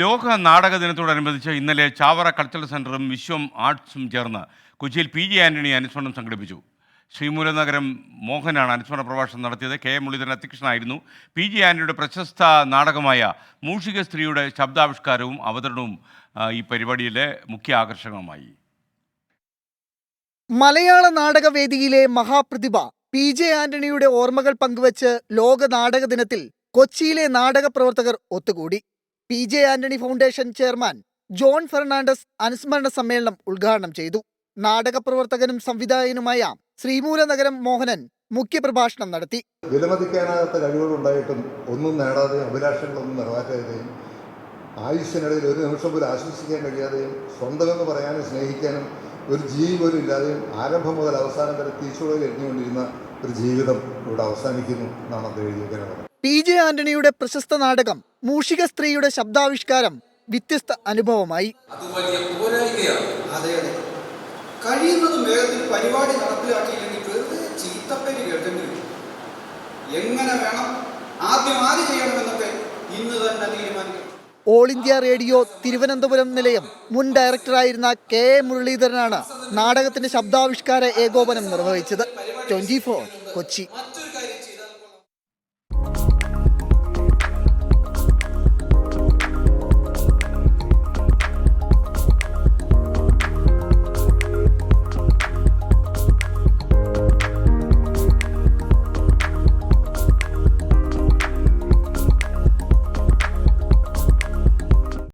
ലോക നാടക ദിനത്തോടനുബന്ധിച്ച് ഇന്നലെ ചാവറ കൾച്ചറൽ സെന്ററും വിശ്വം ആർട്സും ചേർന്ന് കൊച്ചിയിൽ പി ജി ആന്റണി അനുസ്മരണം സംഘടിപ്പിച്ചു. ശ്രീമൂലനഗരം മോഹനാണ് അനുസ്മരണ പ്രഭാഷണം നടത്തിയത്. കെ എം മുരളീധരൻ അധ്യക്ഷനായിരുന്നു. പി ജി ആന്റണിയുടെ പ്രശസ്ത നാടകമായ മൂഷിക സ്ത്രീയുടെ ശബ്ദാവിഷ്കാരവും അവതരണവും ഈ പരിപാടിയിലെ മുഖ്യ ആകർഷകമായി മലയാള നാടകവേദിയിലെ മഹാപ്രതിഭ പി ജെ ആന്റണിയുടെ ഓർമ്മകൾ പങ്കുവച്ച് ലോക നാടക ദിനത്തിൽ കൊച്ചിയിലെ നാടക പ്രവർത്തകർ ഒത്തുകൂടി. P J Antony foundation chairman John Fernandez അനുസ്മരണ സമ്മേളനം ഉദ്ഘാടനം ചെയ്തു. നാടകപ്രവർത്തകനും സംവിധായകനുമായ ശ്രീമൂലനഗരം മോഹനൻ മുഖ്യപ്രഭാഷണം നടത്തി. വിലമതിക്കാനാകാത്ത കഴിവുകളുണ്ടായിട്ടും ഒന്നും നേടാതെ അഭിലാഷങ്ങളൊന്നും നിറവേറ്റാതെയും ആയുഷിനിടയിൽ ഒരു നിമിഷം പോലും ആശ്വസിക്കാൻ കഴിയാതെയും സ്വന്തമെന്ന് പറയാനും സ്നേഹിക്കാനും ഒരു ജീവി പോലും ഇല്ലാതെയും ആരംഭം മുതൽ അവസാനം വരെ തീച്ചുളയിൽ എഴുതിക്കൊണ്ടിരുന്ന ഒരു ജീവിതം ഇവിടെ അവസാനിക്കുന്നു എന്നാണ് അത് എഴുതിയിരിക്കുന്നത് പി ജെ ആന്റണിയുടെ പ്രശസ്ത നാടകം മൂഷിക സ്ത്രീയുടെ ശബ്ദാവിഷ്കാരം വ്യത്യസ്ത അനുഭവമായി. കഴിയുന്നതും വേഗത്തിൽ പരിപാടി നടപ്പിലാക്കിയില്ലെങ്കിൽ വെറുതെ ചീത്തപ്പേര് കേൾക്കേണ്ടി എങ്ങനെ വേണം? ആദ്യം ആര് ചെയ്യണമെന്നൊക്കെ ഓൾ ഇന്ത്യ റേഡിയോ തിരുവനന്തപുരം നിലയം. മുൻ ഡയറക്ടറായിരുന്ന കെ എ മുരളീധരനാണ് നാടകത്തിന്റെ ശബ്ദാവിഷ്കാര ഏകോപനം നിർവഹിച്ചത്. ട്വന്റി കൊച്ചി.